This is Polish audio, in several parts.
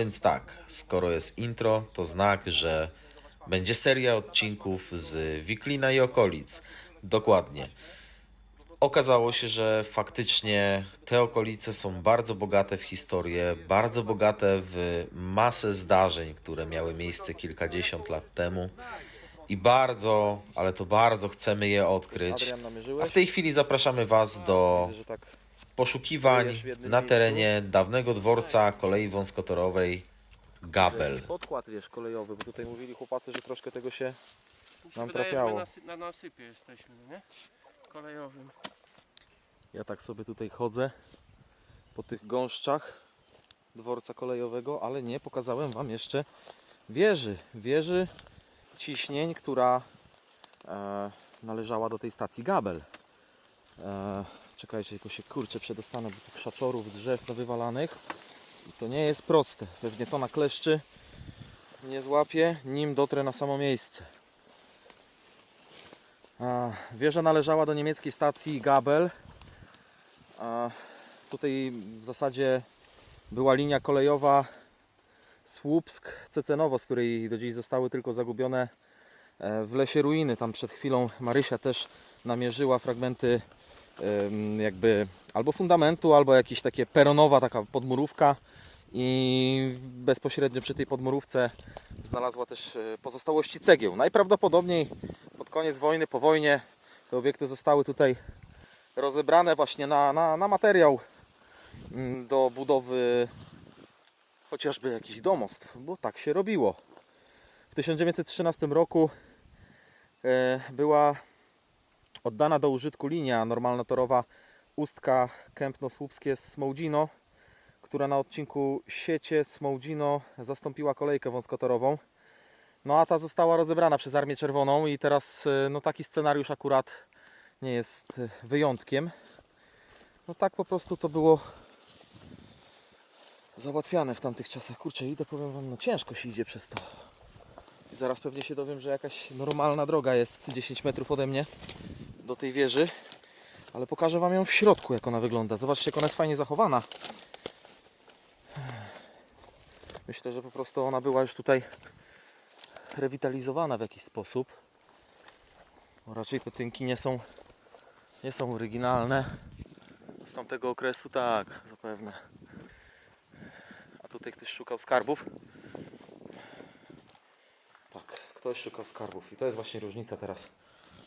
więc tak, skoro jest intro, to znak, że będzie seria odcinków z Wiklina i okolic. Dokładnie. Okazało się, że faktycznie te okolice są bardzo bogate w historię, bardzo bogate w masę zdarzeń, które miały miejsce kilkadziesiąt lat temu. I bardzo, ale to bardzo chcemy je odkryć. A w tej chwili zapraszamy Was do poszukiwań na miejscu? terenie dawnego dworca kolei wąskotorowej Gabel. Podkład, wiesz, kolejowy, bo tutaj mówili chłopacy, że troszkę tego się... Mi się Nam wydaje, trafiało. nasy- na nasypie jesteśmy, no nie? Kolejowym. Ja tak sobie tutaj chodzę po tych gąszczach dworca kolejowego, ale nie pokazałem Wam jeszcze wieży. Wieży ciśnień, która e, należała do tej stacji Gabel. E, czekajcie, tylko się kurczę przedostanę do tych szaczorów, drzew nawywalanych. I to nie jest proste. Pewnie to na kleszczy nie złapię, nim dotrę na samo miejsce. A, Wieża należała do niemieckiej stacji Gabel. A tutaj w zasadzie była linia kolejowa Słupsk-Cecenowo, z której do dziś zostały tylko zagubione e, w lesie ruiny. Tam przed chwilą Marysia też namierzyła fragmenty jakby albo fundamentu, albo jakieś takie peronowa taka podmurówka i bezpośrednio przy tej podmurówce znalazła też e, pozostałości cegieł. Najprawdopodobniej pod koniec wojny, po wojnie te obiekty zostały tutaj rozebrane właśnie na, na, na materiał mm, do budowy chociażby jakichś domostw, bo tak się robiło. W 1913 roku e, była oddana do użytku linia normalnotorowa Ustka Kępno-Słupskie Smołdzino, która na odcinku Siecie Smołdzino zastąpiła kolejkę wąskotorową. No a ta została rozebrana przez Armię Czerwoną i teraz e, no, taki scenariusz akurat nie jest e, wyjątkiem. No tak po prostu to było załatwiane w tamtych czasach. Kurczę, idę, powiem Wam, no ciężko się idzie przez to. I zaraz pewnie się dowiem, że jakaś normalna droga jest 10 metrów ode mnie do tej wieży. Ale pokażę Wam ją w środku, jak ona wygląda. Zobaczcie, jak ona jest fajnie zachowana. Myślę, że po prostu ona była już tutaj rewitalizowana w jakiś sposób. Bo raczej te tynki nie są, nie są oryginalne. Z tamtego okresu tak, zapewne. A tutaj ktoś szukał skarbów. Tak, ktoś szukał skarbów. I to jest właśnie różnica teraz.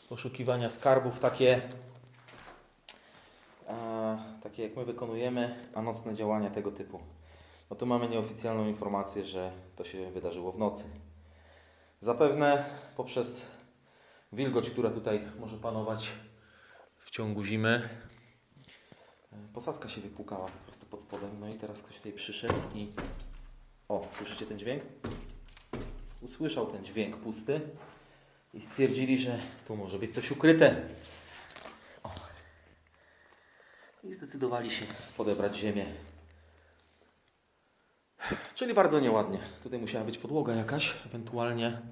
Poszukiwania skarbów takie, e, takie jak my wykonujemy, a nocne działania tego typu. No tu mamy nieoficjalną informację, że to się wydarzyło w nocy. Zapewne poprzez wilgoć, która tutaj może panować w ciągu zimy, e, posadzka się wypłukała po prostu pod spodem. No i teraz ktoś tutaj przyszedł i... O, słyszycie ten dźwięk? Usłyszał ten dźwięk pusty i stwierdzili, że tu może być coś ukryte. O. I zdecydowali się podebrać ziemię. Czyli bardzo nieładnie. Tutaj musiała być podłoga jakaś, ewentualnie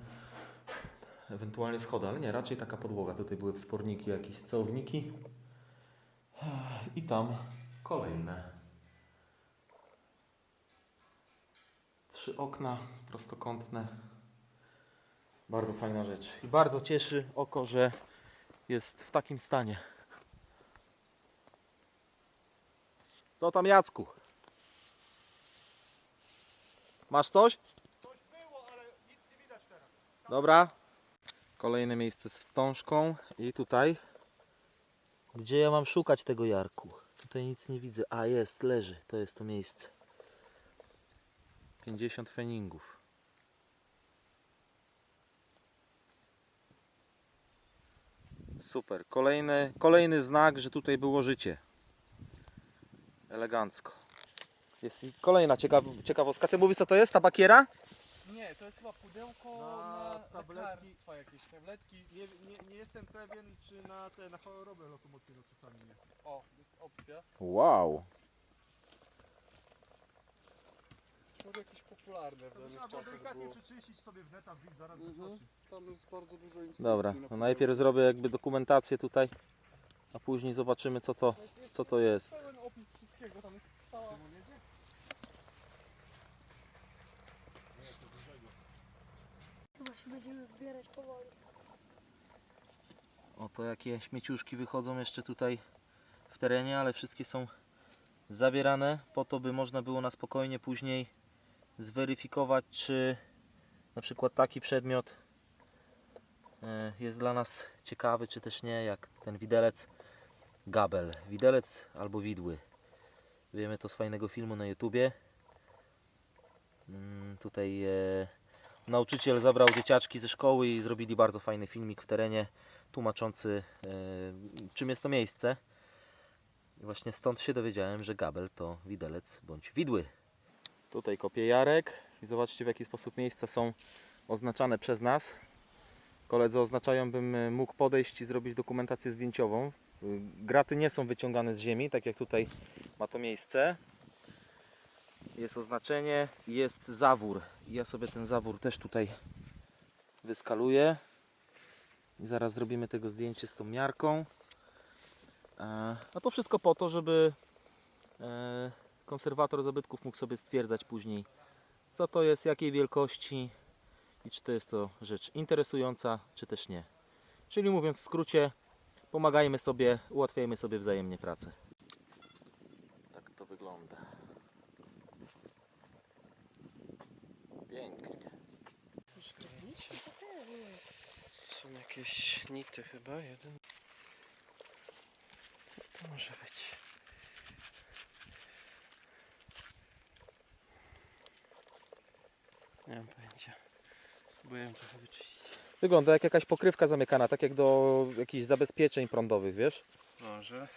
ewentualnie schody, ale nie, raczej taka podłoga. Tutaj były wsporniki, jakieś celowniki i tam kolejne. Trzy okna prostokątne. Bardzo fajna rzecz. I bardzo cieszy oko, że jest w takim stanie. Co tam Jacku? Masz coś? Coś było, ale nic nie widać teraz. Dobra. Kolejne miejsce z wstążką i tutaj. Gdzie ja mam szukać tego Jarku? Tutaj nic nie widzę. A jest, leży. To jest to miejsce. 50 feningów. Super. Kolejny, kolejny znak, że tutaj było życie. Elegancko. Jest i kolejna ciekaw, ciekawostka. Ty mówisz co to jest? Ta bakiera? Nie, to jest chyba pudełko Na na, tabletki. lekarstwa jakieś, tabletki. Nie, nie, nie jestem pewien, czy na te na chorobę lokomocyjną czasami nie. O, jest opcja. Wow. Może jakieś popularne w To danych trzeba było czasach delikatnie było. przeczyścić sobie w netach, wbić zaraz Mhm. wyskoczy. Tam jest bardzo dużo instrukcji. Dobra, no najpierw zrobię jakby dokumentację tutaj, a później zobaczymy co to, co to jest. Pełen opis wszystkiego, tam jest cała... Chyba się będziemy zbierać powoli. Oto jakie śmieciuszki wychodzą jeszcze tutaj w terenie, ale wszystkie są zabierane po to, by można było na spokojnie później zweryfikować, czy na przykład taki przedmiot e, jest dla nas ciekawy, czy też nie, jak ten widelec Gabel. Widelec albo widły. Wiemy to z fajnego filmu na YouTubie. Mm, Tutaj e, nauczyciel zabrał dzieciaczki ze szkoły i zrobili bardzo fajny filmik w terenie tłumaczący e, czym jest to miejsce. I właśnie stąd się dowiedziałem, że gabel to widelec bądź widły. Tutaj kopie Jarek i zobaczcie w jaki sposób miejsca są oznaczane przez nas. Koledzy oznaczają, bym e, mógł podejść i zrobić dokumentację zdjęciową. Y, Graty nie są wyciągane z ziemi, tak jak tutaj ma to miejsce. Jest oznaczenie, jest zawór. Ja sobie ten zawór też tutaj wyskaluję. I zaraz zrobimy tego zdjęcie z tą miarką. E, A to wszystko po to, żeby e, konserwator zabytków mógł sobie stwierdzać później, co to jest, jakiej wielkości i czy to jest to rzecz interesująca, czy też nie. Czyli mówiąc w skrócie, pomagajmy sobie, ułatwiajmy sobie wzajemnie pracę. Tak to wygląda. Pięknie. Są jakieś nity chyba, jeden. Co to może być? Nie mam pojęcia. Trochę wyczyścić. Wygląda jak jakaś pokrywka zamykana, tak jak do jakichś zabezpieczeń prądowych, wiesz? Może.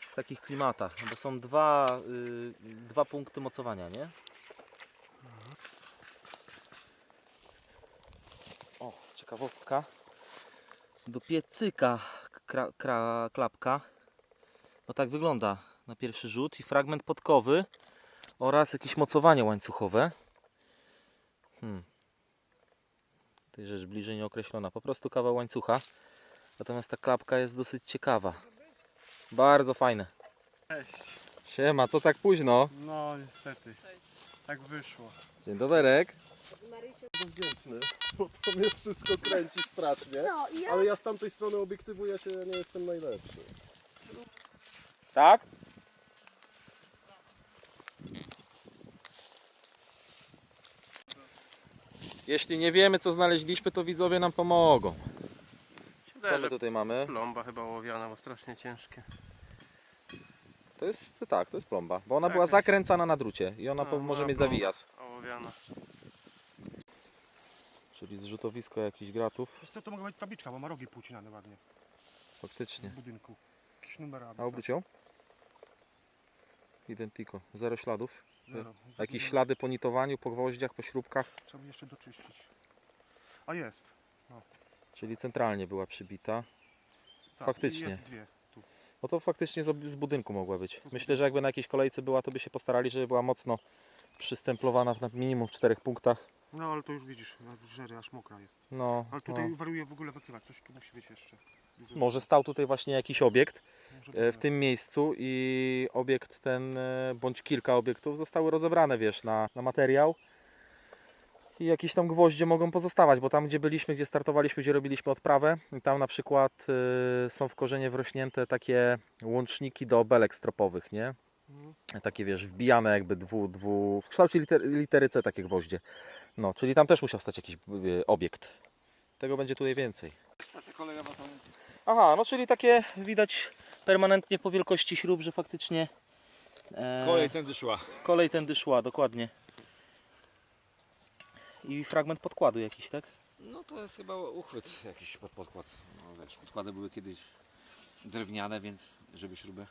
W takich klimatach, bo są dwa, y, dwa punkty mocowania, nie? O, ciekawostka. Do piecyka kra, kra, klapka. No tak wygląda na pierwszy rzut. I fragment podkowy oraz jakieś mocowanie łańcuchowe. Hmm. Tej rzecz bliżej nie określona. Po prostu kawał łańcucha. Natomiast ta klapka jest dosyć ciekawa. Bardzo fajne. Cześć. Siema, co tak późno? No niestety. Tak wyszło. Dzień doberek. Jestem wdzięczny, bo to mnie wszystko kręci strasznie. No i ja Ale ja z tamtej strony obiektywu ja się nie jestem najlepszy. Tak? Jeśli nie wiemy co znaleźliśmy, to widzowie nam pomogą. Co my tutaj mamy? Plomba chyba ołowiana, bo strasznie ciężkie. To jest tak, to jest plomba, bo ona Tak, była jest. zakręcana na drucie i ona No, po- może mieć zawijas. Ołowiana. Czyli zrzutowisko jakichś gratów. Wiesz co, to mogła być tabliczka, bo ma rogi półcinane ładnie Faktycznie. w budynku. Jakiś numer A obróć ją? Identico. Zero śladów. Zero. Jakieś Zero. ślady po nitowaniu, po gwoździach, po śrubkach. Trzeba by jeszcze doczyścić. A jest. Czyli centralnie była przybita. Tak, Faktycznie. Jest dwie. Tu. No to faktycznie z, budynku mogła być. Myślę, że jakby na jakiejś kolejce była, to by się postarali, żeby była mocno przystemplowana w na minimum w czterech punktach. No ale to już widzisz, żery aż mokra jest. No, Ale tutaj no. wariuje w ogóle wykrywać. Coś tu musi być jeszcze. Może stał tutaj właśnie jakiś obiekt e, w tym miejscu i obiekt ten, e, bądź kilka obiektów zostały rozebrane, wiesz, na, na materiał. I jakieś tam gwoździe mogą pozostawać, bo tam gdzie byliśmy, gdzie startowaliśmy, gdzie robiliśmy odprawę, tam na przykład y, są w korzenie wrośnięte takie łączniki do belek stropowych, nie? Takie wiesz, wbijane jakby dwu, dwu, w kształcie liter, litery C takie gwoździe. No, czyli tam też musiał stać jakiś y, obiekt. Tego będzie tutaj więcej. Stacja kolejowa tam jest. Aha, no czyli takie widać permanentnie po wielkości śrub, że faktycznie e, Kolej tędy szła. kolej tędy szła, dokładnie. I fragment podkładu jakiś, tak? No to jest chyba uchwyt jakiś pod podkład. No, wiesz, podkłady były kiedyś drewniane, więc żeby śrubę.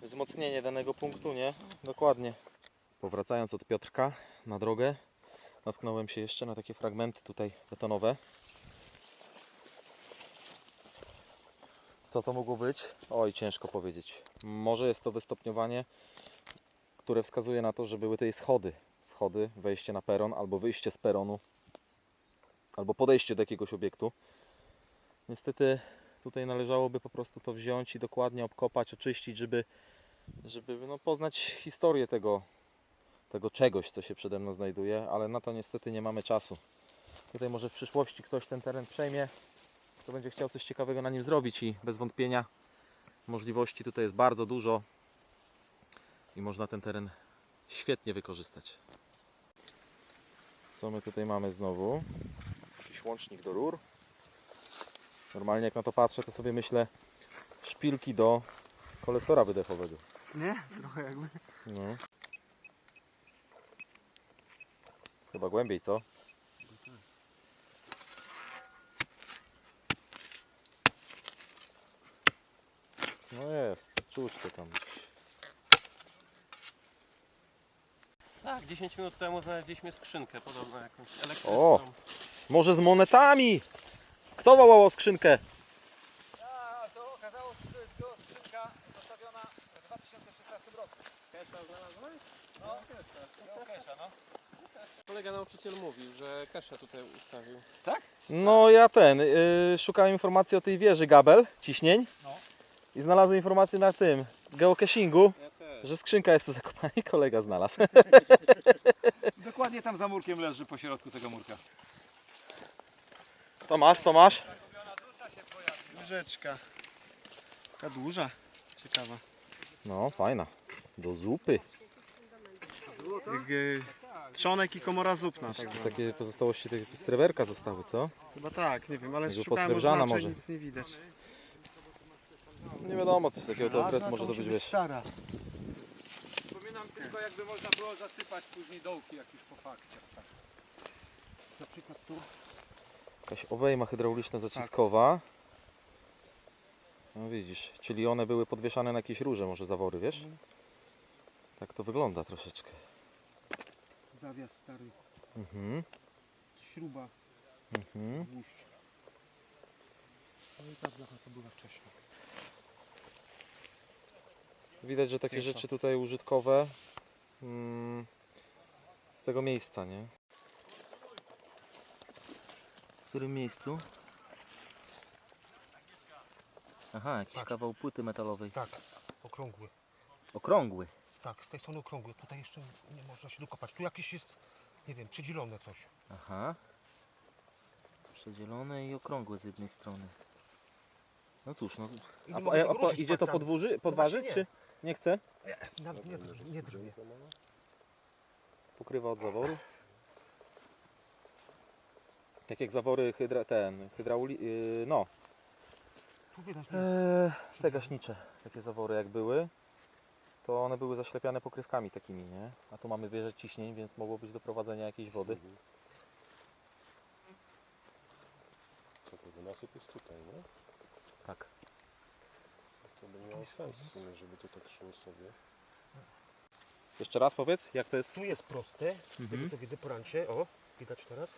Wzmocnienie danego punktu, nie? Dokładnie. Powracając od Piotrka na drogę, natknąłem się jeszcze na takie fragmenty tutaj betonowe. Co to mogło być? Oj, ciężko powiedzieć. Może jest to wystopniowanie, które wskazuje na to, że były tutaj schody. Schody, wejście na peron, albo wyjście z peronu, albo podejście do jakiegoś obiektu. Niestety tutaj należałoby po prostu to wziąć i dokładnie obkopać, oczyścić, żeby, żeby no, poznać historię tego, tego czegoś, co się przede mną znajduje, ale na to niestety nie mamy czasu. Tutaj może w przyszłości ktoś ten teren przejmie, kto będzie chciał coś ciekawego na nim zrobić i bez wątpienia możliwości tutaj jest bardzo dużo i można ten teren świetnie wykorzystać. Co my tutaj mamy znowu? Jakiś łącznik do rur. Normalnie jak na to patrzę, to sobie myślę szpilki do kolektora wydechowego. Nie? Trochę jakby. No. Chyba głębiej, co? No jest, czuć to tam. Tak, 10 minut temu znaleźliśmy skrzynkę podobną jakąś elektryczną. O! Może z monetami! Kto wołał o skrzynkę? A, to okazało się, że jest to skrzynka zostawiona w 2016 roku. Kesza znalazłeś? No, no Kesha, no. Kolega nauczyciel mówił, że Kesza tutaj ustawił. No ja ten, yy, szukałem informacji o tej wieży Gabel, ciśnień. No. I znalazłem informację na tym, geocachingu, że skrzynka jest tu zakopana i kolega znalazł. Dokładnie tam za murkiem leży po środku tego murka. Co masz, co masz? Łyżeczka. Taka duża. Ciekawa. No, fajna. Do zupy. Jak, y, trzonek i komora zupna. Tak zwana. Takie pozostałości tego strewerka zostały, co? Chyba tak, nie wiem, ale Jakby szukałem oznaczeń, może. nic nie widać. Nie wiadomo, co z takiego to okresu może to być, wiesz. Stara. Przypominam tylko, jakby można było zasypać później dołki jakieś po fakcie. Tak. Na przykład tu. Jakaś obejma hydrauliczna zaciskowa. No widzisz, czyli one były podwieszane na jakieś rurze, może zawory, wiesz? Tak to wygląda troszeczkę. Zawias stary. Mhm, Śruba, mhm. gwóźdź. No i ta blacha co była wcześniej. Widać, że takie rzeczy tutaj użytkowe mm, z tego miejsca, nie? W którym miejscu? Aha, jakiś kawał płyty metalowej. Tak, okrągły. Okrągły. Tak, z tej strony okrągły. Tutaj jeszcze nie można się dokopać. Tu jakieś jest, nie wiem, przydzielone coś. Aha. Przedzielone i okrągłe z jednej strony. No cóż, no. I A, mogę a, tego a, ruszyć idzie to palcami. podwórzy, podważyć, właśnie czy nie chce? Nawet nie, drży- nie drży. Pokrywa od zaworu. Tak jak zawory hydra, ten, hydrauli, yy, no, Tu widać, Eee, te gaśnicze, takie zawory jak były, to one były zaślepiane pokrywkami takimi, nie? A tu mamy wieżę ciśnień, więc mogło być do prowadzenia jakiejś wody. Czekaj, nasyp jest tutaj, nie? Tak. To by miało sens w sumie, żeby to tak szło sobie. Jeszcze raz powiedz, jak to jest? tu jest proste, z Mhm. tego co widzę po rancie. O, widać teraz.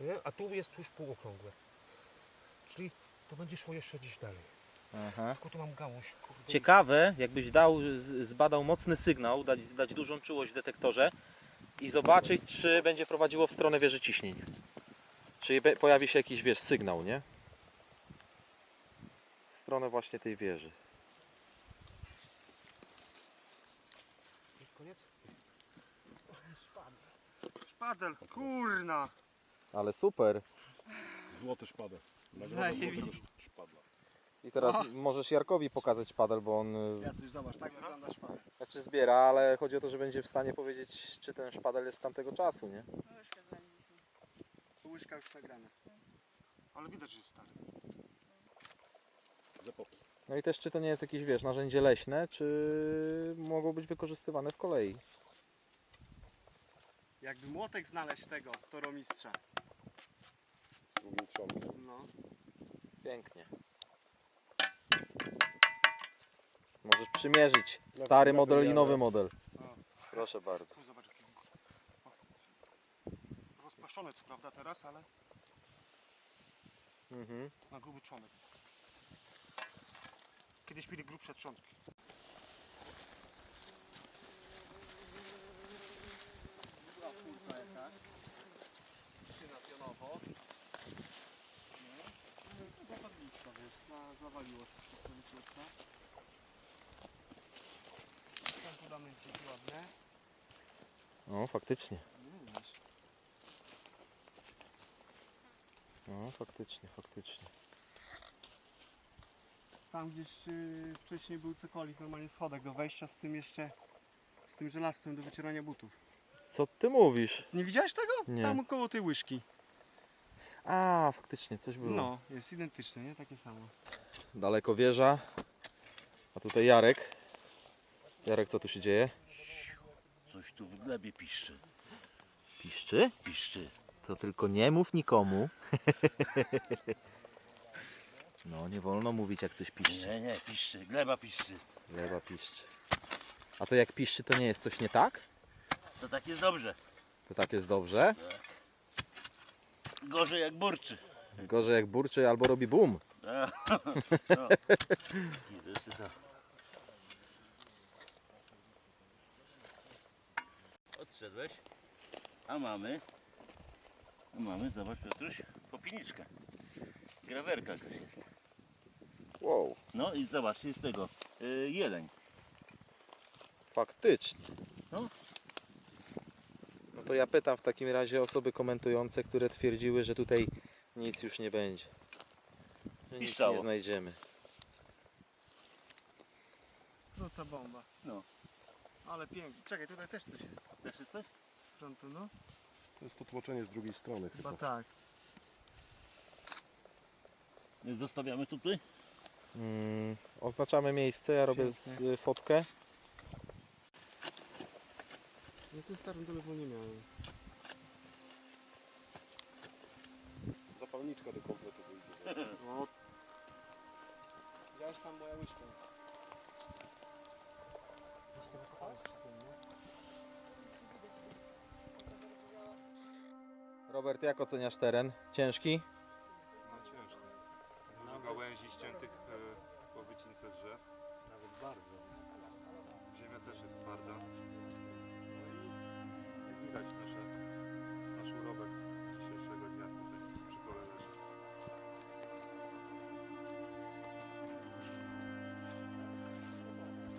Nie? A tu jest już półokrągłe. Czyli to będzie szło jeszcze gdzieś dalej. Aha. Tylko tu mam gałąź. Kurde. Ciekawe, jakbyś dał, z- zbadał mocny sygnał, dać, dać dużą czułość w detektorze i zobaczyć, czy będzie prowadziło w stronę wieży ciśnień. Czy be- pojawi się jakiś, wiesz, sygnał, nie? Stronę właśnie tej wieży. Jest koniec? Szpadel, kurna! Ale super. Złoty szpadel. Zajebiście. szpadla. I teraz możesz Jarkowi pokazać padel, bo on y, Jacyś, zobacz, tak wygląda szpadel. znaczy zbiera, ale chodzi o to, że będzie w stanie powiedzieć, czy ten szpadel jest z tamtego czasu, nie? Łyżka już nagrana. Ale widać, że jest stary. No i też czy to nie jest jakieś, wiesz, narzędzie leśne, czy mogą być wykorzystywane w kolei. Jakby młotek znaleźć tego toromistrza. Z trzonkiem. No. Pięknie. Możesz przymierzyć stary model i nowy model. Proszę bardzo. Tu zobacz, jaki paszony, co prawda teraz, ale Mhm. na gruby trzonek. Kiedyś mieli grubsze trzątki. Zawaliło się Tam podamy gdzieś ładne. No, faktycznie. No, faktycznie, faktycznie. Tam gdzieś y, wcześniej był cokolik, normalnie schodek do wejścia z tym jeszcze, z tym żelastwem do wycierania butów. Co ty mówisz? Nie widziałeś tego? Nie. Tam koło tej łyżki. A, faktycznie, coś było. No, jest identyczne, nie? Takie samo. Daleko wieża. A tutaj Jarek. Jarek, co tu się dzieje? Coś tu w glebie piszczy. Piszczy? Piszczy. To tylko nie mów nikomu. No, nie wolno mówić jak coś piszczy. Nie, nie, piszczy. Gleba piszczy. Lewa piszczy. A to jak piszczy, to nie jest coś nie tak? To tak jest dobrze. To tak jest dobrze. Gorzej jak burczy. Gorzej jak burczy albo robi. A, no. Nie, to. Odszedłeś. A mamy. A mamy, zobacz Piotruś, popiniczkę. Grawerka jakaś jest. Wow, No i zobacz, jest tego. Y, jeleń. faktycznie. No. No to ja pytam w takim razie osoby komentujące, które twierdziły, że tutaj nic już nie będzie. Że nic nie znajdziemy. Wróca bomba. No. Ale pięknie. Czekaj, tutaj też coś jest Też jest coś? z frontu, no? To jest to tłoczenie z drugiej strony Chyba chyba. tak. Zostawiamy tutaj. Mm, oznaczamy miejsce, ja robię z, y, fotkę. Ja tu starym nie miałem. Zapalniczka do kompletu wyjdzie. No. Widziałeś tam moja łyżka. Tym? Robert, jak oceniasz teren? Ciężki?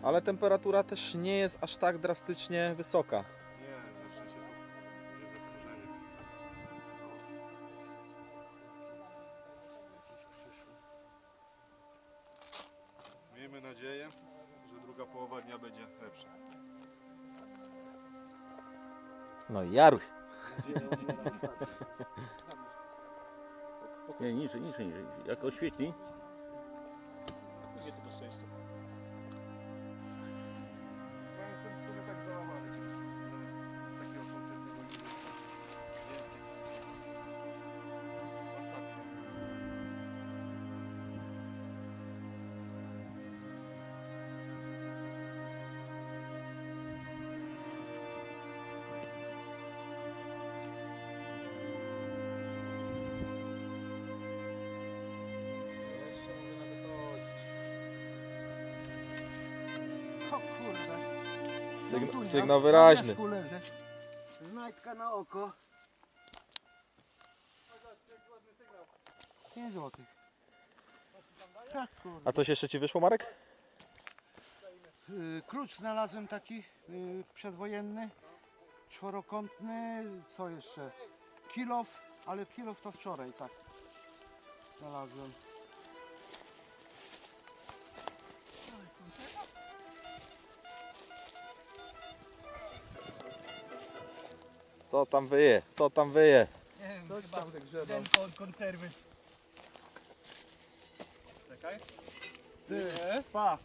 Ale temperatura też nie jest aż tak drastycznie wysoka. Nie, na szczęście są, jest zagrożenie. Miejmy nadzieję, że druga połowa dnia będzie lepsza. No i Jaruś. Nie, niżej, niżej, niżej. Jak oświetli, O. Sygn sygnał wyraźny. Znajdka na oko. 5 złotych. Tak. A coś jeszcze Ci wyszło, Marek? Y, Klucz znalazłem taki y, przedwojenny, czworokątny, co jeszcze? Kilof, ale kilof to wczoraj, tak. Znalazłem. Co tam wyje? Co tam wyje? Nie wiem, Coś chyba tam ten kon- konserwy. Czekaj. Ty, pa!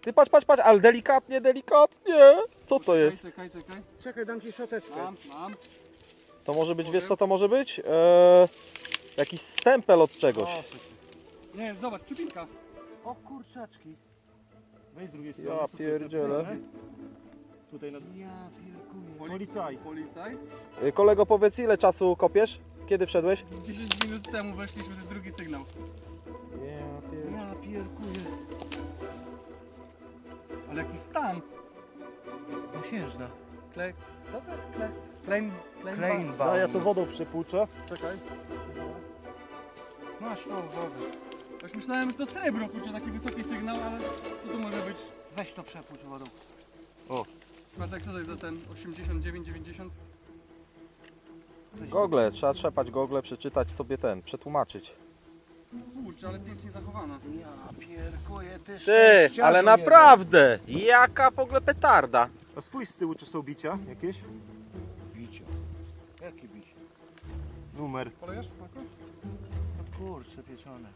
Ty patrz, patrz, patrz, ale delikatnie, delikatnie. Co to jest? Czekaj, czekaj. Czekaj, dam ci szoteczkę. Mam, mam. To może być, wiesz co to może być? Eee, jakiś stempel od czegoś. Nie, zobacz, przypinka. O kurczaczki. weź z drugiej strony. Ja co to jest za pierdzielę. Tutaj na... Ja pierkuję. Policaj. Policaj. Y, Kolego, powiedz ile czasu kopiesz? Kiedy wszedłeś? 10 minut temu weszliśmy, jest drugi sygnał. Ja pierkuję. Ale jaki stan? Osiężna. Klej... Co to jest klej? Klein... Klein... Kleinbach. No, ja to wodą przepłuczę. Czekaj. Masz tą wodę. Już myślałem, że to srebro, kurczę, taki wysoki sygnał, ale co to może być? Weź to przepłuć wodą. Bartek, co to jest za ten 89, 90? Gogle, trzeba trzepać gogle, przeczytać sobie ten, przetłumaczyć. Kurczę, ale pięknie zachowana. Ja pierkuję, ty Ty, sześcianu ale jeden. naprawdę! Jaka w ogóle petarda! A spójrz z tyłu, czy są bicia jakieś? Bicie. Jakie bicie? Numer. Polejesz? No kurczę, pieczone.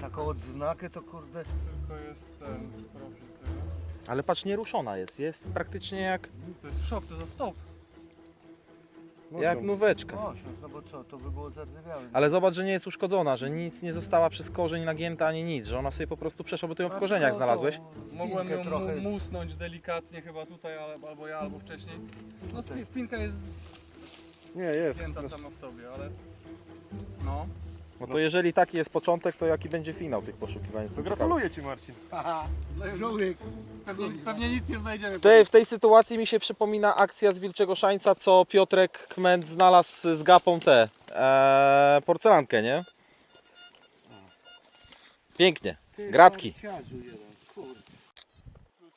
Taką odznakę to kurde... Tylko jest ten profil tego. Ale patrz, nieruszona jest, jest praktycznie jak, To jest szok, to za stop. jak nóweczka. Osiąg, no bo co, to by było zardzewiałe. Ale zobacz, że nie jest uszkodzona, że nic nie została przez korzeń nagięta ani nic, że ona sobie po prostu przeszła, bo ty ją w korzeniach znalazłeś. Mogłem ją trochę mu, musnąć delikatnie chyba tutaj, ale, albo ja, albo wcześniej. No spi- wpinka jest Nie, jest. zdjęta sama w sobie, ale... No. No to jeżeli taki jest początek, to jaki będzie finał tych poszukiwań? Jestem To ciekawy. gratuluję Ci Marcin. Pewnie, pewnie nic nie znajdziemy. Tej, w tej sytuacji mi się przypomina akcja z Wilczego Szańca, co Piotrek Kment znalazł z gapą tę e, porcelankę, nie? Pięknie. Gratki.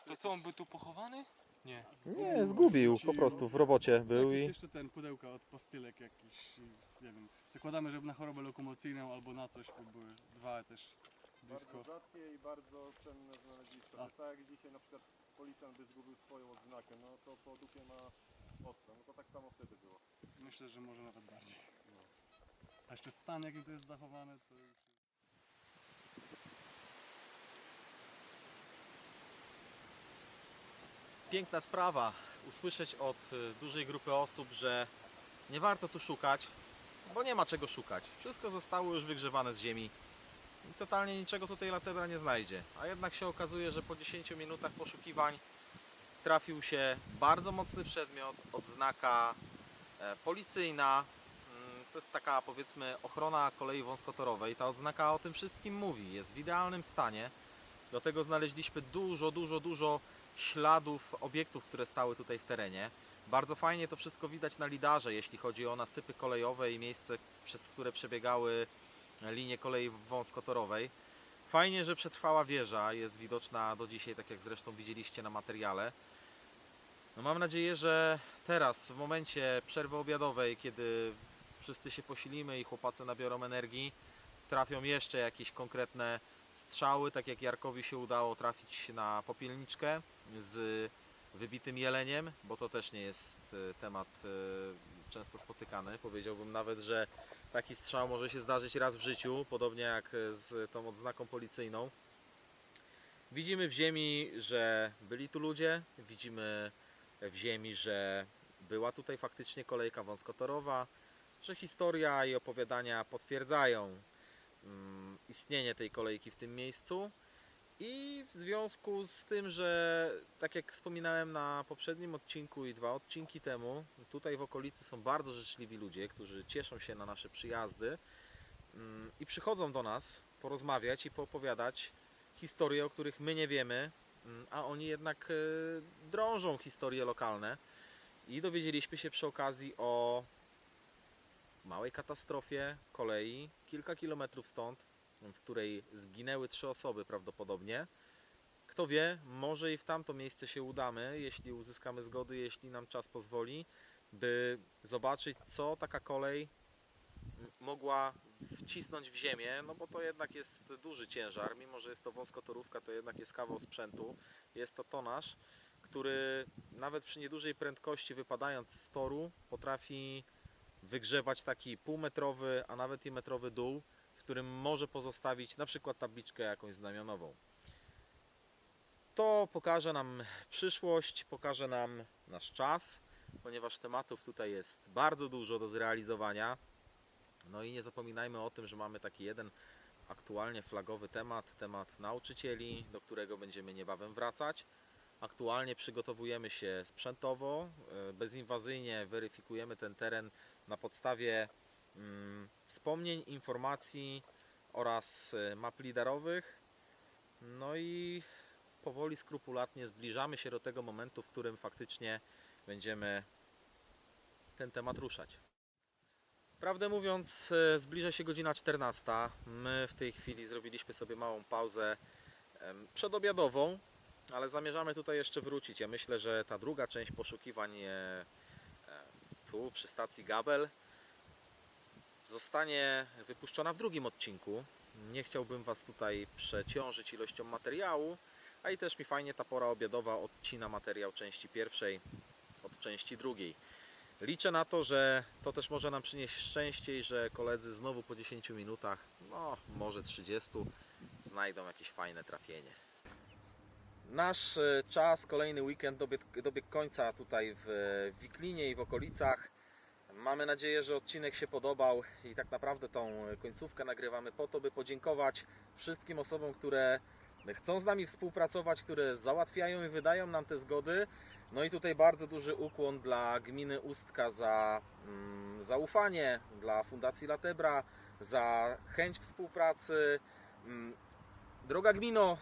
To co, on by tu pochowany? Nie. Nie, zgubił, po prostu w robocie był i... jeszcze ten pudełka od postylek jakiś, nie wiem. Zakładamy, że na chorobę lokomocyjną albo na coś, bo były dwa też blisko. Bardzo rzadkie i bardzo cenne znalezisko. A. To tak jak dzisiaj na przykład policjant by zgubił swoją odznakę, no to po dupie ma ostre. No to tak samo wtedy było. Myślę, że może nawet bardziej. A jeszcze stan jaki to jest zachowane, to już... Piękna sprawa usłyszeć od y, dużej grupy osób, że nie warto tu szukać, bo nie ma czego szukać. Wszystko zostało już wygrzewane z ziemi i totalnie niczego tutaj latebra nie znajdzie. A jednak się okazuje, że po 10 minutach poszukiwań trafił się bardzo mocny przedmiot, odznaka e, policyjna. Mm, To jest taka powiedzmy ochrona kolei wąskotorowej. Ta odznaka o tym wszystkim mówi. Jest w idealnym stanie. Do tego znaleźliśmy dużo, dużo, dużo śladów obiektów, które stały tutaj w terenie. Bardzo fajnie to wszystko widać na lidarze, jeśli chodzi o nasypy kolejowe i miejsce, przez które przebiegały linie kolei wąskotorowej. Fajnie, że przetrwała wieża, jest widoczna do dzisiaj, tak jak zresztą widzieliście na materiale. No mam nadzieję, że teraz, w momencie przerwy obiadowej, kiedy wszyscy się posilimy i chłopacy nabiorą energii, trafią jeszcze jakieś konkretne strzały, tak jak Jarkowi się udało trafić na popielniczkę z wybitym jeleniem, bo to też nie jest e, temat e, często spotykany. Powiedziałbym nawet, że taki strzał może się zdarzyć raz w życiu, podobnie jak e, z tą odznaką policyjną. Widzimy w ziemi, że byli tu ludzie, widzimy w ziemi, że była tutaj faktycznie kolejka wąskotorowa, że historia i opowiadania potwierdzają mm, istnienie tej kolejki w tym miejscu. I w związku z tym, że tak jak wspominałem na poprzednim odcinku i dwa odcinki temu, tutaj w okolicy są bardzo życzliwi ludzie, którzy cieszą się na nasze przyjazdy mm, i przychodzą do nas porozmawiać i poopowiadać historie, o których my nie wiemy, mm, a oni jednak e, drążą historie lokalne. I dowiedzieliśmy się przy okazji o małej katastrofie kolei kilka kilometrów stąd, w której zginęły trzy osoby prawdopodobnie. Kto wie, może i w tamto miejsce się udamy, jeśli uzyskamy zgody, jeśli nam czas pozwoli, by zobaczyć, co taka kolej mogła wcisnąć w ziemię, no bo to jednak jest duży ciężar, mimo że jest to wąskotorówka, to jednak jest kawał sprzętu, jest to tonaż, który nawet przy niedużej prędkości wypadając z toru potrafi wygrzebać taki półmetrowy, a nawet i metrowy dół, którym może pozostawić na przykład tabliczkę jakąś znamionową. To pokaże nam przyszłość, pokaże nam nasz czas, ponieważ tematów tutaj jest bardzo dużo do zrealizowania. No i nie zapominajmy o tym, że mamy taki jeden aktualnie flagowy temat, temat nauczycieli, do którego będziemy niebawem wracać. Aktualnie przygotowujemy się sprzętowo, e, bezinwazyjnie weryfikujemy ten teren na podstawie wspomnień, informacji oraz e, map liderowych. No i powoli, skrupulatnie zbliżamy się do tego momentu, w którym faktycznie będziemy ten temat ruszać. Prawdę mówiąc, e, zbliża się godzina 14. My w tej chwili zrobiliśmy sobie małą pauzę przedobiadową, ale zamierzamy tutaj jeszcze wrócić. Ja myślę, że ta druga część poszukiwań e, tu przy stacji Gabel zostanie wypuszczona w drugim odcinku. Nie chciałbym Was tutaj przeciążyć ilością materiału, a i też mi fajnie ta pora obiadowa odcina materiał części pierwszej od części drugiej. Liczę na to, że to też może nam przynieść szczęście że koledzy znowu po 10 minutach, no może 30, znajdą jakieś fajne trafienie. Nasz e, czas, kolejny weekend dobiegł, końca tutaj w Wiklinie i w okolicach. Mamy nadzieję, że odcinek się podobał i tak naprawdę tą końcówkę nagrywamy po to, by podziękować wszystkim osobom, które chcą z nami współpracować, które załatwiają i wydają nam te zgody. No i tutaj bardzo duży ukłon dla gminy Ustka za mm, zaufanie, dla Fundacji Latebra, za chęć współpracy. Mm, Droga gmino,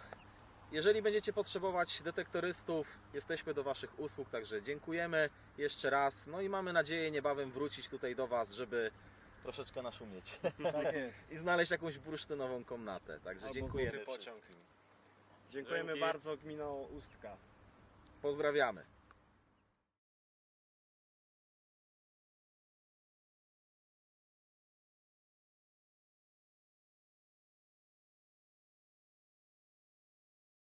jeżeli będziecie potrzebować detektorystów, jesteśmy do Waszych usług, także dziękujemy jeszcze raz. No i mamy nadzieję niebawem wrócić tutaj do Was, żeby troszeczkę naszumieć Tak jest. i znaleźć jakąś bursztynową komnatę. Także Albo dziękujemy. Dziękujemy Dzięki. bardzo gmino Ustka. Pozdrawiamy.